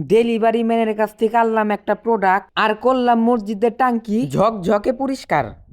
Delivery ম্যানের কাছ থেকে আনলাম একটা প্রোডাক্ট আর করলাম মসজিদের টাঙ্কি। ঝকঝকে পরিষ্কার।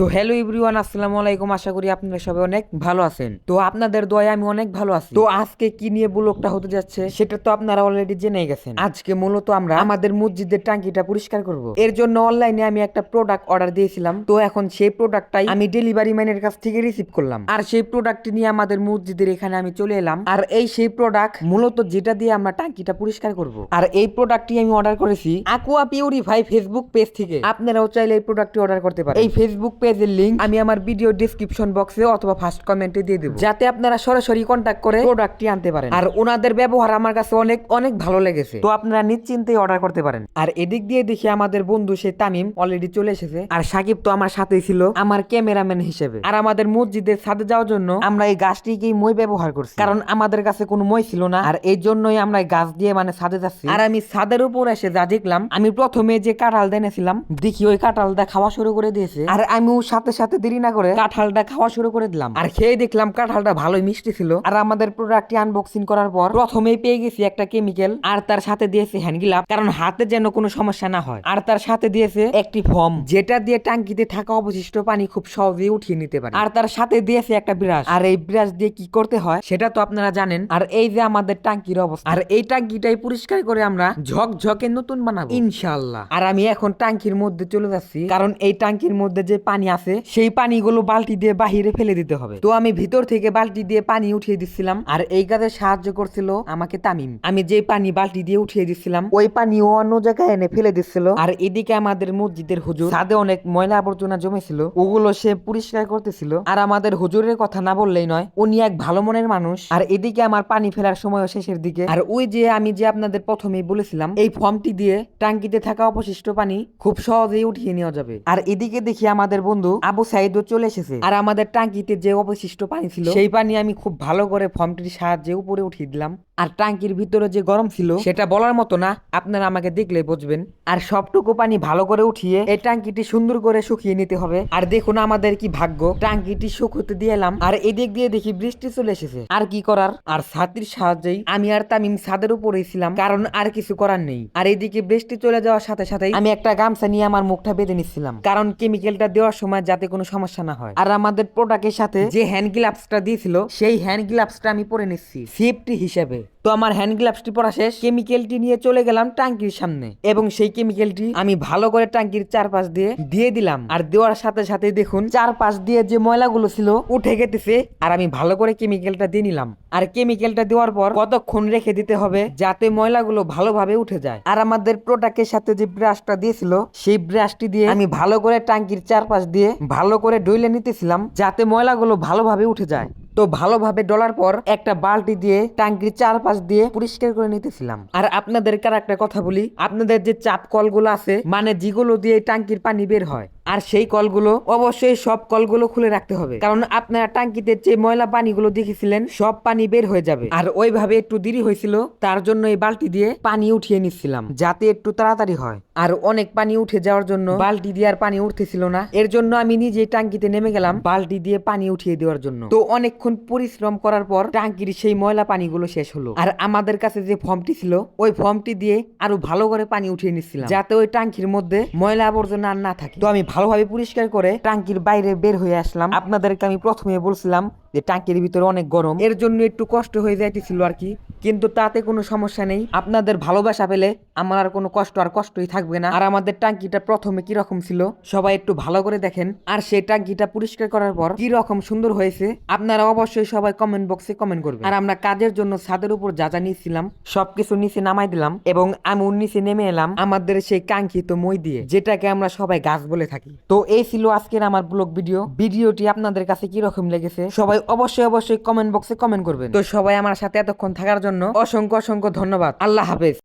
সো হ্যালো এভরিওয়ান আসসালামু আলাইকুম। আশা করি আপনারা সবাই অনেক ভালো আছেন। তো আপনাদের দয়া আমি অনেক ভালো আছি। তো আজকে কি নিয়ে ব্লগটা হতে যাচ্ছে সেটা তো আপনারা অলরেডি জেনেই গেছেন। আজকে মূলত আমরা আমাদের মসজিদের টাঙ্কিটা পরিষ্কার করব। এর জন্য অনলাইনে আমি একটা প্রোডাক্ট অর্ডার দিয়েছিলাম। তো এখন সেই প্রোডাক্টটাই আমি ডেলিভারি ম্যানের কাছ থেকে রিসিভ করলাম। আর সেই প্রোডাক্টটি নিয়ে আমাদের মসজিদের এখানে আমি চলে এলাম। আর এই সেই প্রোডাক্ট মূলত যেটা দিয়ে আমরা টাঙ্কিটা পরিষ্কার করব। আর এই প্রোডাক্টটি আমি অর্ডার করেছি aqua পিউরিফাই ফেসবুক পেজ থেকে। আপনারাও চাইলে এই প্রোডাক্টটি অর্ডার করতে পারেন। এই ফেসবুক পেজের লিংক আমি আমার ভিডিও ডিসক্রিপশন বক্সে অথবা ফার্স্ট কমেন্টে দিয়ে দেবো। যাতে আপনারা সরাসরি কন্ট্যাক্ট করে প্রোডাক্টটি আনতে পারেন। আর ওনাদের ব্যবহার আমার কাছে অনেক অনেক ভালো লেগেছে। তো আপনারা নিশ্চিন্তে অর্ডার করতে পারেন। আর এদিক দিয়ে দেখি আমাদের বন্ধু সেই তামিম অলরেডি চলে এসেছে। আর সাকিব তো আমার সাথেই ছিল আমার ক্যামেরাম্যান হিসেবে। আর আমাদের মসজিদের ছাদে যাওয়ার জন্য আমরা এই গাছটিকেই মই ব্যবহার করছি। কারণ আমাদের কাছে কোনো মই ছিল না। আর এই জন্যই আমরা এই গাছ দিয়ে মানে ছাদে যাচ্ছি। আর আমি ছাদের উপর এসে যা দেখলাম আমি প্রথমে যে কাঁঠাল এনেছিলাম দেখি ওই কাঁঠালটা খাওয়া শুরু করে দিয়েছে। আর আমিও সাথে সাথে দেরি না করে কাঁঠালটা খাওয়া শুরু করে দিলাম। আর খেয়ে দেখলাম কাঁঠালটা ভালোই মিষ্টি ছিল। আর আমাদের প্রোডাক্টটি আনবক্সিং করার পর প্রথমেই পেয়ে গেছি একটা কেমিক্যাল আর তার সাথে দিয়েছে হ্যান্ড গ্লাভ কারণ হাতে যেন কোনো সমস্যা না হয়। আর তার সাথে দিয়েছে একটি ফর্ম যেটা দিয়ে টাঙ্কিতে থাকা অবশিষ্ট পানি খুব সহজেই উঠিয়ে নিতে পারে। আর তার সাথে দিয়েছে একটা ব্রাশ আর এই ব্রাশ দিয়ে কি করতে হয় সেটা তো আপনারা জানেন। আর এই যে আমাদের টাঙ্কির অবস্থা আর এই টাঙ্কিটাই পরিষ্কার করে আমরা ঝকঝকে নতুন বানাবো। ইনশাআল্লাহ। আর আমি এখন টাঙ্কির মধ্যে চলে যাচ্ছি কারণ এই টাঙ্কির মধ্যে যে পানি আছে, সেই পানিগুলো বালতি দিয়ে বাহিরে ফেলে দিতে হবে। তো আমি ভিতর থেকে বালতি দিয়ে পানি উঠিয়ে দিচ্ছিলাম আর এই কাজে সাহায্য করছিল আমাকে তামিম। আমি যে পানি বালতি দিয়ে উঠিয়ে দিচ্ছিলাম ওই পানি ও অন্য জায়গায় এনে ফেলে দিচ্ছিল আর এদিকে আমাদের মসজিদের হুজুর ছাদে অনেক ময়লা আবর্জনা জমেছিল, ওগুলো সে পরিষ্কার করতেছিল। আর আমাদের হুজুরের কথা না বললেই নয়, উনি এক ভালো মনের মানুষ। আর এদিকে আমার পানি ফেলার সময় শেষের দিকে। আর ওই যে আমি যে আপনাদের প্রথমেই বলেছিলাম, এই ফর্মটি দিয়ে টাঙ্কিতে থাকা অবশিষ্ট পানি খুব সহজেই উঠিয়ে নেওয়া যাবে। আর এদিকে দেখি আমাদের বন্ধু আবু সাইদও চলে এসেছে। আর আমাদের টাঙ্কিতে যে অবশিষ্ট পানি ছিল সেই পানি আমি খুব ভালো করে ফর্মটির সাহায্যে উপরে উঠিয়ে দিলাম। আর টাঙ্কির ভিতরে যে গরম ছিল সেটা বলার মতো না আপনারা আমাকে দেখলে বুঝবেন। আর সবটুকু পানি ভালো করে উঠিয়ে এই টাঙ্কিটি সুন্দর করে শুকিয়ে নিতে হবে। আর দেখুন আমাদের কি ভাগ্য টাঙ্কিটি শুকোতে দিয়ে এলাম। আর এদিক দিয়ে দেখি বৃষ্টি চলে এসেছে। আর কি করার? আর ছাতির সাহায্যেই আমি আর তামিম ছাদের উপরেই ছিলাম কারণ আর কিছু করার নেই। আর এদিকে বৃষ্টি চলে যাওয়ার সাথে সাথেই আমি একটা গামছা নিয়ে আমার মুখটা বেঁধে নিচ্ছিলাম কারণ কেমিক্যালটা দেওয়ার সময় যাতে কোনো সমস্যা না হয়। আর আমাদের প্রোডাক্টের সাথে যে হ্যান্ড গ্লাভসটা দিয়েছিল সেই হ্যান্ড গ্লাভসটা আমি পরে নিচ্ছি। সেফটি হিসেবে। তো আমার হ্যান্ড গ্লাভসটি পরা শেষ। কেমিক্যালটি নিয়ে চলে গেলাম টাঙ্কির সামনে। এবং সেই কেমিক্যালটি আমি ভালো করে টাঙ্কির চারপাশ দিয়ে দিয়ে দিলাম। আর দেওয়ার সাথে সাথে দেখুন, চারপাশ দিয়ে যে ময়লাগুলো ছিল, উঠে গেতেছে। আর আমি ভালো করে কেমিক্যালটা দিয়ে নিলাম। আর কেমিক্যালটা দেওয়ার পর কতক্ষণ রেখে দিতে হবে যাতে ময়লাগুলো ভালোভাবে উঠে যায়। আর আমাদের প্রোডাক্টের সাথে যে ব্রাশটা দিয়েছিল, সেই ব্রাশটি দিয়ে আমি ভালো করে টাঙ্কির চারপাশ দিয়ে ভালো করে ডইলে নিতেছিলাম, যাতে ময়লাগুলো ভালোভাবে উঠে যায়। তো ভালোভাবে ডলার পর একটা বালতি দিয়ে টাঙ্কির চারপাশ দিয়ে পরিষ্কার করে নিতেছিলাম। আর আপনাদের কার একটা কথা বলি, আপনাদের যে চাপ কলগুলো আছে মানে যেগুলো দিয়ে ট্যাঙ্কির পানি বের হয় আর সেই কলগুলো, অবশ্যই সব কলগুলো খুলে রাখতে হবে। কারণ আপনারা টাঙ্কিতে যে ময়লা পানিগুলো দেখেছিলেন, সব পানি বের হয়ে যাবে। আর ওইভাবে একটু দেরি হয়েছিল, তার জন্য এই বালতি দিয়ে পানি উঠিয়ে নিচ্ছিলাম, যাতে একটু তাড়াতাড়ি হয়। আর অনেক পানি উঠে যাওয়ার জন্য বালতি দিয়ে আর পানি উঠতেছিল না। এর জন্য আমি নিজে টাঙ্কিতে নেমে গেলাম, বালতি দিয়ে পানি উঠিয়ে দেওয়ার জন্য। তো অনেকক্ষণ পরিশ্রম করার পর টাঙ্কির সেই ময়লা পানিগুলো শেষ হলো। আর আমাদের কাছে যে ফর্মটি ছিল, ওই ফর্মটি দিয়ে আরও ভালো করে পানি উঠিয়ে নিচ্ছিলাম, যাতে ওই টাঙ্কির মধ্যে ময়লা আবর্জনা আর না থাকে। তো আমি ভালোভাবে পরিষ্কার করে ট্যাঙ্কির বাইরে বের হয়ে আসলাম। আপনাদেরকে আমি প্রথমে বলছিলাম যে, ট্যাঙ্কির ভিতরে অনেক গরম। এর জন্য একটু কষ্ট হয়ে যাইতেছিল আর কি। কিন্তু তাতে কোনো সমস্যা নেই। আপনাদের ভালোবাসা পেলে আমার আর কোনো কষ্ট আর কষ্টই থাকবে না। আর আমাদের টাঙ্কিটা প্রথমে কি রকম ছিল? সবাই একটু ভালো করে দেখেন। আর সেই টাঙ্কিটা পরিষ্কার করার পর কি রকম সুন্দর হয়েছে, আপনারা অবশ্যই সবাই কমেন্ট বক্সে কমেন্ট করবেন। আর আমরা কাজের জন্য ছাদের উপর যা যা নিয়েছিলাম, সবকিছু নিচে নামাই দিলাম এবং আমি নিচে নেমে এলাম। আমাদের সেই কাঙ্ক্ষিত মই দিয়ে, যেটাকে আমরা সবাই গাছ বলে থাকি। তো এই ছিল আজকের আমার ব্লগ ভিডিও। ভিডিওটি আপনাদের কাছে কি রকম লেগেছে, সবাই অবশ্যই অবশ্যই কমেন্ট বক্সে কমেন্ট করবেন। তো সবাই আমার সাথে এতক্ষণ থাকার জন্য অসংখ্য অসংখ্য ধন্যবাদ। আল্লাহ হাফেজ।